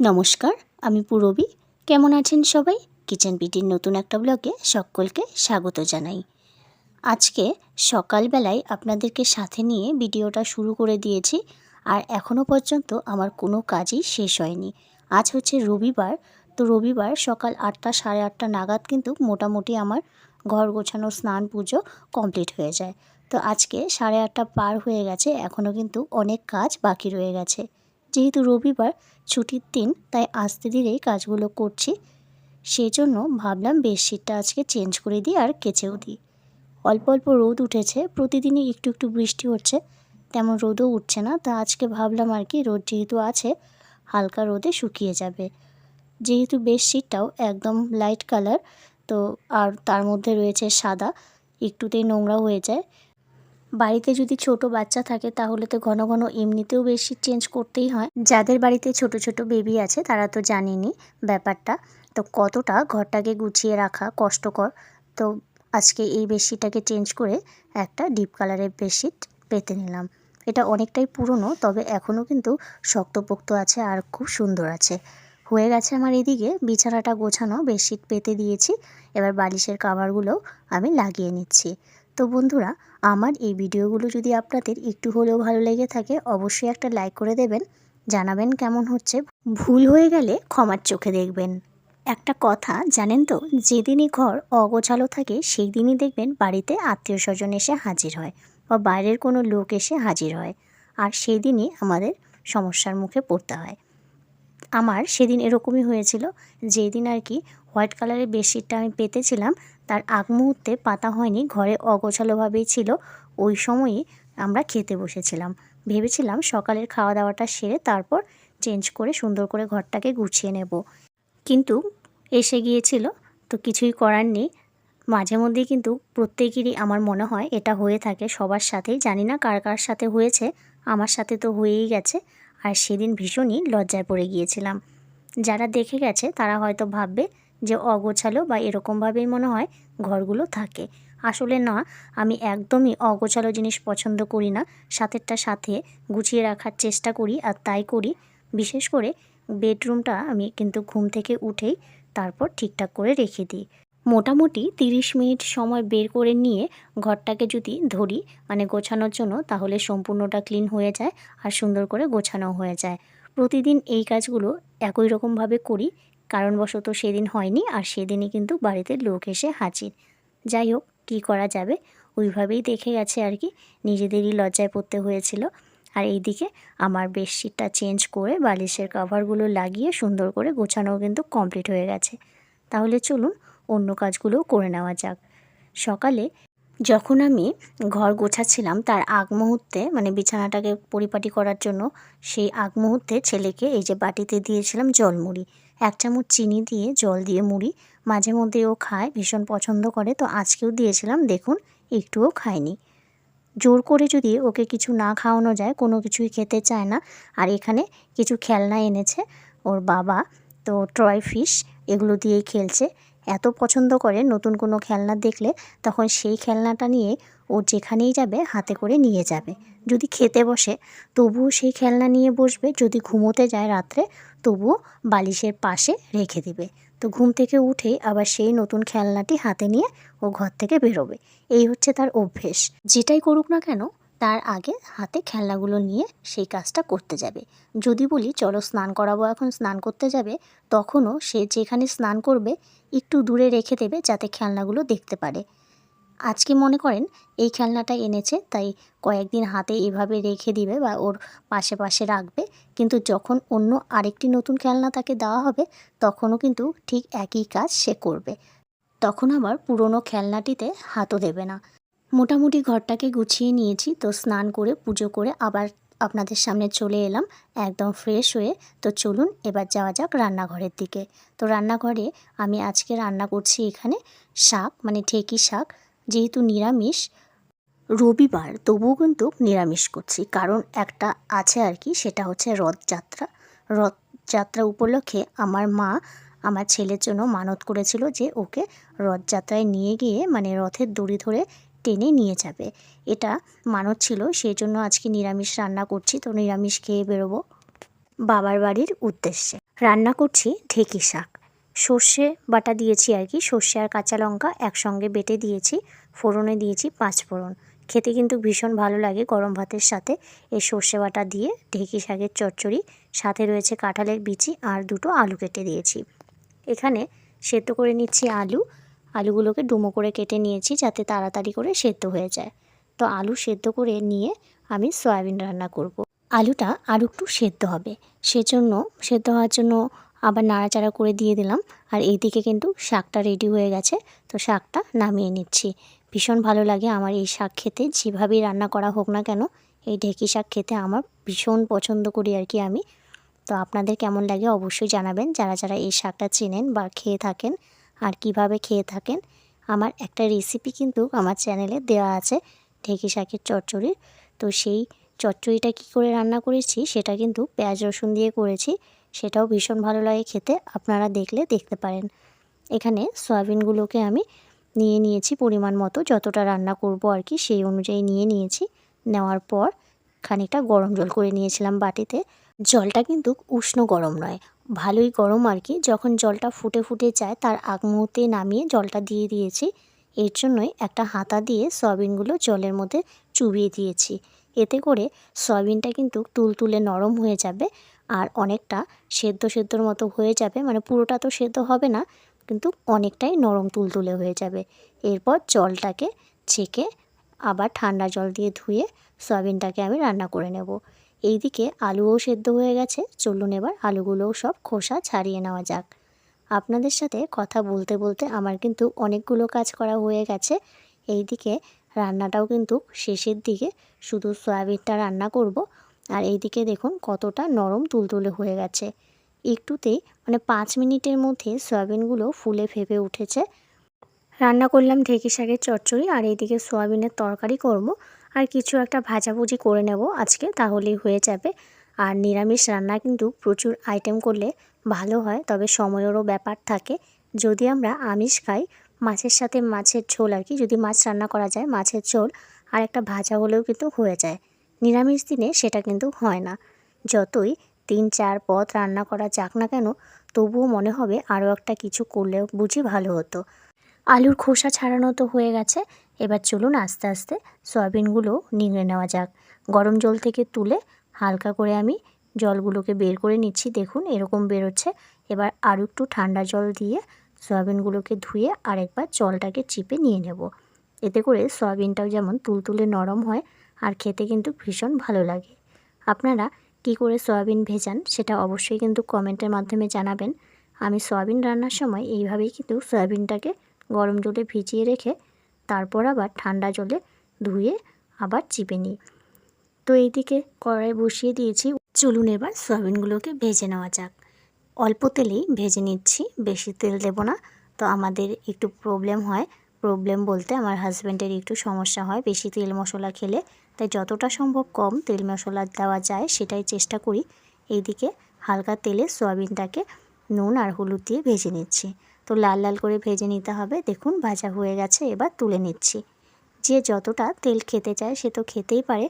নমস্কার, আমি পূরবী। কেমন আছেন সবাই? কিচেন বিটির নতুন একটা ব্লগে সকলকে স্বাগত জানাই। আজকে সকালবেলায় আপনাদেরকে সাথে নিয়ে ভিডিওটা শুরু করে দিয়েছি, আর এখনও পর্যন্ত আমার কোনো কাজই শেষ হয়নি। আজ হচ্ছে রবিবার, তো রবিবার সকাল আটটা সাড়ে আটটা নাগাদ কিন্তু মোটামুটি আমার ঘর গোছানো স্নান পুজো কমপ্লিট হয়ে যায়। তো আজকে সাড়ে আটটা পার হয়ে গেছে এখনও কিন্তু অনেক কাজ বাকি রয়ে গেছে। যেহেতু রবিবার ছুটির দিন, তাই আস্তে ধীরেই কাজগুলো করছি। সেই জন্য ভাবলাম বেডশিটটা আজকে চেঞ্জ করে দিই আর কেচেও দিই। অল্প অল্প রোদ উঠেছে, প্রতিদিনই একটু একটু বৃষ্টি হচ্ছে। তেমন রোদও উঠছে না, তা আজকে ভাবলাম আর কি রোদ যেহেতু আছে, হালকা রোদে শুকিয়ে যাবে। যেহেতু বেডশিটটাও একদম লাইট কালার তো আর তার মধ্যে রয়েছে সাদা, একটুতেই নোংরা হয়ে যায়। বাড়িতে যদি ছোট বাচ্চা থাকে, তাহলে তো ঘন ঘন এমনিতেও বেডশিট চেঞ্জ করতেই হয়। যাদের বাড়িতে ছোট ছোট বেবি আছে, তারা তো জানেনি ব্যাপারটা। তো কতটা ঘরটাকে গুছিয়ে রাখা কষ্টকর। তো আজকে এই বেডশিটটাকে চেঞ্জ করে একটা ডিপ কালারের বেডশিট পেতে নিলাম। এটা অনেকটাই পুরনো, তবে এখনও কিন্তু শক্তপোক্ত আছে আর খুব সুন্দর আছে। হয়ে গেছে আমার এদিকে, বিছানাটা গোছানো, বেডশিট পেতে দিয়েছি। এবার বালিশের কাভারগুলোও আমি লাগিয়ে নিচ্ছি। তো বন্ধুরা, আমার এই ভিডিওগুলো যদি আপনাদের একটু হলেও ভালো লেগে থাকে, অবশ্যই একটা লাইক করে দেবেন। জানাবেন কেমন হচ্ছে। ভুল হয়ে গেলে ক্ষমার চোখে দেখবেন। একটা কথা, জানেন তো, যেদিনই ঘর অগোছালো থাকে সেই দিনই দেখবেন বাড়িতে আত্মীয় স্বজন এসে হাজির হয় বা বাইরের কোনো লোক এসে হাজির হয়। আর সেই দিনই আমাদের সমস্যার মুখে পড়তে হয়। আমার সেদিন এরকমই হয়েছিল যেই দিন আর কি হোয়াইট কালারের বেডশিটটা আমি পেতেছিলাম। তার আগ মুহূর্তে পাতা হয়নি, ঘরে অগোছালোভাবেই ছিল। ওই সময়ই আমরা খেতে বসেছিলাম। ভেবেছিলাম সকালের খাওয়া দাওয়াটা সেরে তারপর চেঞ্জ করে সুন্দর করে ঘরটাকে গুছিয়ে নেব। কিন্তু এসে গিয়েছিল, তো কিছুই করার নেই। মাঝে মধ্যেই কিন্তু প্রত্যেকেরই আমার মনে হয় এটা হয়ে থাকে, সবার সাথেই। জানি না কার কার সাথে হয়েছে, আমার সাথে তো হয়েই গেছে। আর সেদিন ভীষণই লজ্জায় পড়ে গিয়েছিলাম। যারা দেখে গেছে তারা হয়তো ভাববে যে অগোছালো বা এরকমভাবেই মনে হয় ঘরগুলো থাকে। আসলে না, আমি একদমই অগোছালো জিনিস পছন্দ করি না। সাথেরটা সাথে গুছিয়ে রাখার চেষ্টা করি আর তাই করি। বিশেষ করে বেডরুমটা আমি কিন্তু ঘুম থেকে উঠেই তারপর ঠিকঠাক করে রেখে দিই। মোটামুটি তিরিশ মিনিট সময় বের করে নিয়ে ঘরটাকে যদি ধরি মানে গোছানোর জন্য, তাহলে সম্পূর্ণটা ক্লিন হয়ে যায় আর সুন্দর করে গোছানো হয়ে যায়। প্রতিদিন এই কাজগুলো একই রকমভাবে করি কারণবশত সেদিন হয়নি আর সেদিনই কিন্তু বাড়িতে লোক এসে হাজির। যাই হোক, কী করা যাবে? ওইভাবেই দেখে গেছে আর কি। নিজেদেরই লজ্জায় পড়তে হয়েছিল। আর এইদিকে আমার বেডশিটটা চেঞ্জ করে বালিশের কভারগুলো লাগিয়ে সুন্দর করে গোছানোও কিন্তু কমপ্লিট হয়ে গেছে। তাহলে চলুন অন্য কাজগুলোও করে নেওয়া যাক। সকালে যখন আমি ঘর গোছাচ্ছিলাম, তার আগ মুহূর্তে মানে বিছানাটাকে পরিপাটি করার জন্য, সেই আগ মুহূর্তে ছেলেকে এই যে বাটিতে দিয়েছিলাম জলমুড়ি। এক চামচ চিনি দিয়ে জল দিয়ে মুড়ি। মাঝে মধ্যে ও খায়, ভীষণ পছন্দ করে। তো আজকেও দিয়েছিলাম, দেখুন, একটুও খায়নি। জোর করে যদি ওকে কিছু না খাওয়ানো যায়, কোনো কিছুই খেতে চায় না। আর এখানে কিছু খেলনা এনেছে, ওর বাবা, তো ট্রয় ফিশ, এগুলো দিয়েই খেলছে। এত পছন্দ করে নতুন কোনো খেলনা দেখলে তখন সেই খেলনাটা নিয়ে ও যেখানেই যাবে হাতে করে নিয়ে যাবে। যদি খেতে বসে, তবুও সেই খেলনা নিয়ে বসবে, যদি ঘুমোতে যায় রাত্রে, তবুও বালিশের পাশে রেখে দিবে। তো ঘুম থেকে উঠেই আবার সেই নতুন খেলনাটি হাতে নিয়ে ও ঘর থেকে বেরোবে। এই হচ্ছে তার অভ্যেস। যেটাই করুক না কেন তার আগে হাতে খেলনাগুলো নিয়ে সেই কাজটা করতে যাবে। যদি বলি, চলো স্নান করাবো এখন, স্নান করতে যাবে, তখনও সে যেখানে স্নান করবে, একটু দূরে রেখে দেবে যাতে খেলনাগুলো দেখতে পারে। আজকে মনে করেন, এই খেলনাটা এনেছে, তাই কয়েকদিন হাতে এভাবে রেখে দিবে বা ওর পাশে পাশে রাখবে। কিন্তু যখন অন্য আরেকটি নতুন খেলনা তাকে দেওয়া হবে, তখনও কিন্তু ঠিক একই কাজ সে করবে। তখন আবার পুরনো খেলনাটিতে হাতও দেবে না। মোটামুটি ঘরটাকে গুছিয়ে নিয়েছি, তো স্নান করে, পুজো করে আবার আপনাদের সামনে চলে এলাম, একদম ফ্রেশ হয়ে। তো চলুন, এবার যাওয়া যাক রান্নাঘরের দিকে। তো রান্নাঘরে আমি আজকে রান্না করছি এখানে শাক মানে ঠেকি শাক, যেহেতু নিরামিষ, রবিবার তবুও কিন্তু নিরামিষ করছি, কারণ একটা আছে আর কি, সেটা হচ্ছে রথযাত্রা। রথযাত্রা উপলক্ষে আমার মা আমার ছেলের জন্য মানত করেছিল যে ওকে রথযাত্রায় নিয়ে গিয়ে মানে রথের দড়ি ধরে টেনে নিয়ে যাবে। এটা মানত ছিল সেই জন্য আজকে নিরামিষ রান্না করছি। তো নিরামিষ খেয়ে বেরোবো বাবার বাড়ির উদ্দেশ্যে। রান্না করছি ঢেঁকি শাক। সর্ষে বাটা দিয়েছি আর কি। সর্ষে আর কাঁচা লঙ্কা একসঙ্গে বেটে দিয়েছি। ফোড়নে দিয়েছি পাঁচ ফোড়ন। খেতে কিন্তু ভীষণ ভালো লাগে গরম ভাতের সাথে। এই সর্ষে বাটা দিয়ে ঢেঁকি শাকের চচ্চড়ি, সাথে রয়েছে কাঁঠালের বিচি আর দুটো আলু কেটে দিয়েছি। এখানে সেদ্ধ করে নিচ্ছি আলু আলুগুলোকে ডুমো করে কেটে নিয়েছি যাতে তাড়াতাড়ি করে সেদ্ধ হয়ে যায়। তো আলু সেদ্ধ করে নিয়ে আমি সয়াবিন রান্না করব। আলুটা আর একটু সেদ্ধ হবে। সেজন্য, সেদ্ধ হওয়ার জন্য আবার নাড়াচাড়া করে দিয়ে দিলাম। আর এইদিকে কিন্তু শাকটা রেডি হয়ে গেছে। তো শাকটা নামিয়ে নিচ্ছি। ভীষণ ভালো লাগে আমার এই শাক খেতে। যেভাবেই রান্না করা হোক না কেন, এই ঢেঁকি শাক খেতে আমার ভীষণ পছন্দ করি আর কি আমি। তো আপনাদের কেমন লাগে অবশ্যই জানাবেন। যারা যারা এই শাকটা চেনেন বা খেয়ে থাকেন আর কীভাবে খেয়ে থাকেন? আমার একটা রেসিপি কিন্তু আমার চ্যানেলে দেওয়া আছে, ঢেঁকি শাকের চচ্চড়ির তো সেই চচ্চড়িটা কী করে রান্না করেছি, সেটা কিন্তু পেঁয়াজ রসুন দিয়ে করেছি। সেটাও ভীষণ ভালো লাগে খেতে, আপনারা দেখলে দেখতে পারেন। এখানে সয়াবিনগুলোকে আমি নিয়ে নিয়েছি পরিমাণ মতো, যতটা রান্না করব আর কি সেই অনুযায়ী নিয়ে নিয়েছি। নেওয়ার পর খানিকটা গরম জল করে নিয়েছিলাম বাটিতে। জলটা কিন্তু উষ্ণ গরম নয় ভালোই গরম আর কি। যখন জলটা ফুটে ফুটে যায়, তার আগ মুহূর্তে নামিয়ে জলটা দিয়ে দিয়েছি। এর জন্যই একটা হাতা দিয়ে সয়াবিনগুলো জলের মধ্যে চুবিয়ে দিয়েছি। এতে করে সয়াবিনটা কিন্তু তুলতুলে নরম হয়ে যাবে আর অনেকটা সেদ্ধ সেদ্ধর মতো হয়ে যাবে। মানে পুরোটা তো সেদ্ধ হবে না, কিন্তু অনেকটাই নরম তুলতুলে হয়ে যাবে। এরপর জলটাকে ছেঁকে আবার ঠান্ডা জল দিয়ে ধুয়ে সয়াবিনটাকে আমি রান্না করে নেব। এইদিকে আলুও সেদ্ধ হয়ে গেছে। চলুন এবার আলুগুলোও সব খোসা ছাড়িয়ে নেওয়া যাক। আপনাদের সাথে কথা বলতে বলতে আমার কিন্তু অনেকগুলো কাজ করা হয়ে গেছে। এইদিকে রান্নাটাও কিন্তু শেষের দিকে শুধু সয়াবিনটা রান্না করব। আর এইদিকে দেখুন কতটা নরম তুলতুলে হয়ে গেছে। একটুতেই মানে পাঁচ মিনিটের মধ্যে সয়াবিনগুলো ফুলে ফেপে উঠেছে। রান্না করলাম ঢেঁকি শাকের চচ্চড়ি আর এইদিকে সয়াবিনের তরকারি করব। আর কিছু একটা ভাজাভুজি করে নেব আজকে, তাহলেই হয়ে যাবে। আর নিরামিষ রান্না কিন্তু প্রচুর আইটেম করলে ভালো হয়, তবে সময়েরও ব্যাপার থাকে। যদি আমরা আমিষ খাই, মাছের সাথে মাছের ঝোল আর কি, যদি মাছ রান্না করা যায়, মাছের ঝোল আর একটা ভাজা হলেও কিন্তু হয়ে যায়। নিরামিষ দিনে সেটা কিন্তু হয় না। যতই তিন, চার পদ রান্না করা যাক না কেন, তবুও মনে হবে আরও একটা কিছু করলেও বুঝি ভালো হতো। আলুর খোসা ছাড়ানো তো হয়ে গেছে এবার চলুন আস্তে আস্তে সয়াবিনগুলো নিংড়ে নেওয়া যাক। গরম জল থেকে তুলে হালকা করে আমি জলগুলোকে বের করে নিচ্ছি। দেখুন, এরকম বেরোচ্ছে। এবার আরও একটু ঠান্ডা জল দিয়ে সয়াবিনগুলোকে ধুয়ে আরেকবার জলটাকে চিপে নিয়ে নেব। এতে করে সয়াবিনটাও যেমন তুলতুলে নরম হয় আর খেতে কিন্তু ভীষণ ভালো লাগে। আপনারা কী করে সয়াবিন ভেজান সেটা অবশ্যই কিন্তু কমেন্টের মাধ্যমে জানাবেন। আমি সয়াবিন রান্নার সময় এইভাবেই কিন্তু সয়াবিনটাকে গরম জলে ভিজিয়ে রেখে তারপর আবার ঠান্ডা জলে ধুয়ে আবার চিপে নিই। তো এইদিকে কড়াই বসিয়ে দিয়েছি। চলুন এবার সয়াবিনগুলোকে ভেজে নেওয়া যাক। অল্প তেলেই ভেজে নিচ্ছি, বেশি তেল দেব না। তো আমাদের একটু প্রবলেম হয়। প্রবলেম বলতে আমার হাজব্যান্ডের একটু সমস্যা হয় বেশি তেল মশলা খেলে। তাই যতটা সম্ভব কম তেল মশলা দেওয়া যায় সেটাই চেষ্টা করি। এইদিকে হালকা তেলে সয়াবিনটাকে নুন আর হলুদ দিয়ে ভেজে নিচ্ছি। তো লাল লাল করে ভেজে নিতে হবে। দেখুন, ভাজা হয়ে গেছে, এবার তুলে নিচ্ছি। যে যতটা তেল খেতে চায় সে তো খেতেই পারে।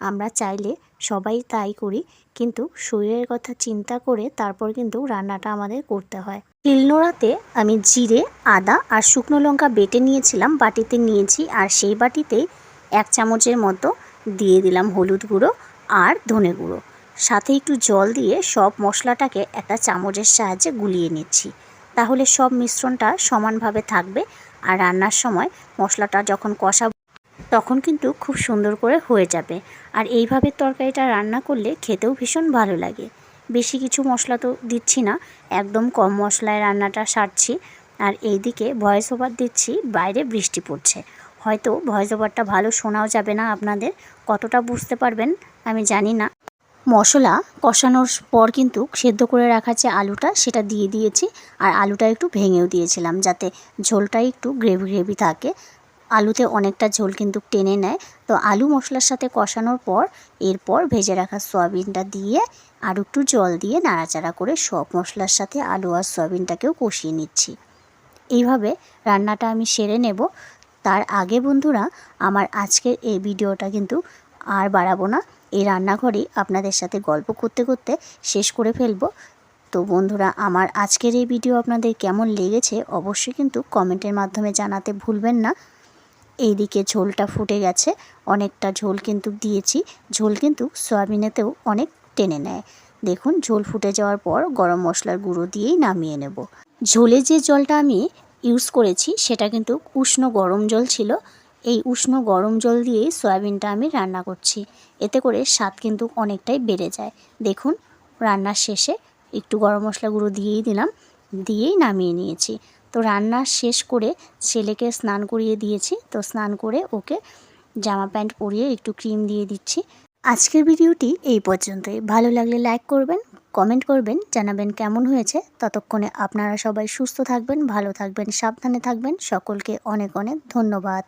আমরা চাইলে সবাই তাই করি, কিন্তু শরীরের কথা চিন্তা করে তারপর কিন্তু রান্নাটা আমাদের করতে হয়। শিলনোড়াতে আমি জিরে, আদা আর শুকনো লঙ্কা বেটে নিয়েছিলাম, বাটিতে নিয়েছি, আর সেই বাটিতেই এক চামচের মতো দিয়ে দিলাম হলুদ গুঁড়ো আর ধনে গুঁড়ো। সাথে একটু জল দিয়ে সব মশলাটাকে একটা চামচের সাহায্যে গুলিয়ে নিচ্ছি। তাহলে সব মিশ্রণটা সমানভাবে থাকবে আর রান্নার সময় মশলাটা যখন কষা তখন কিন্তু খুব সুন্দর করে হয়ে যাবে। আর এইভাবে তরকারিটা রান্না করলে খেতেও ভীষণ ভালো লাগে। বেশি কিছু মশলা তো দিচ্ছি না, একদম কম মশলায় রান্নাটা সারছি। আর এইদিকে ভয়েস ওভার দিচ্ছি, বাইরে বৃষ্টি পড়ছে। হয়তো ভয়েস ওভারটা ভালো শোনাও যাবে না আপনাদের, কতটা বুঝতে পারবেন আমি জানি না। মশলা কষানোর পর কিন্তু সেদ্ধ করে রাখা যে আলুটা, সেটা দিয়ে দিয়েছি। আর আলুটা একটু ভেঙেও দিয়েছিলাম যাতে ঝোলটা একটু গ্রেভি গ্রেভি থাকে। আলুতে অনেকটা ঝোল কিন্তু টেনে নেয়। তো আলু মশলার সাথে কষানোর পর এরপর ভেজে রাখা সয়াবিনটা দিয়ে আর একটু জল দিয়ে নাড়াচাড়া করে সব মশলার সাথে আলু আর সয়াবিনটাকেও কষিয়ে নিচ্ছি। এইভাবে রান্নাটা আমি সেরে নেব। তার আগে বন্ধুরা, আমার আজকের এই ভিডিওটা কিন্তু আর বাড়াবো না। এই রান্নাঘরেই আপনাদের সাথে গল্প করতে করতে শেষ করে ফেলব। তো বন্ধুরা, আমার আজকের এই ভিডিও আপনাদের কেমন লেগেছে অবশ্যই কিন্তু কমেন্টের মাধ্যমে জানাতে ভুলবেন না। এইদিকে ঝোলটা ফুটে গেছে, অনেকটা ঝোল কিন্তু দিয়েছি। ঝোল কিন্তু সয়াবিনেতেও অনেক টেনে নেয়। দেখুন, ঝোল ফুটে যাওয়ার পর গরম মশলার গুঁড়ো দিয়েই নামিয়ে নেব। ঝোলে যে জলটা আমি ইউজ করেছি, সেটা কিন্তু উষ্ণ গরম জল ছিল। এই উষ্ণ গরম জল দিয়েই সয়াবিনটা আমি রান্না করছি। এতে করে স্বাদ কিন্তু অনেকটাই বেড়ে যায়। দেখুন রান্নার শেষে একটু গরম মশলা গুঁড়ো দিয়েই দিলাম, দিয়েই নামিয়ে নিয়েছি। তো রান্না শেষ করে ছেলেকে স্নান করিয়ে দিয়েছি। তো স্নান করে ওকে জামা প্যান্ট পরিয়ে একটু ক্রিম দিয়ে দিচ্ছি। আজকের ভিডিওটি এই পর্যন্তই। ভালো লাগলে লাইক করবেন, কমেন্ট করবেন, জানাবেন কেমন হয়েছে। ততক্ষণে আপনারা সবাই সুস্থ থাকবেন, ভালো থাকবেন, সাবধানে থাকবেন। সকলকে অনেক অনেক ধন্যবাদ।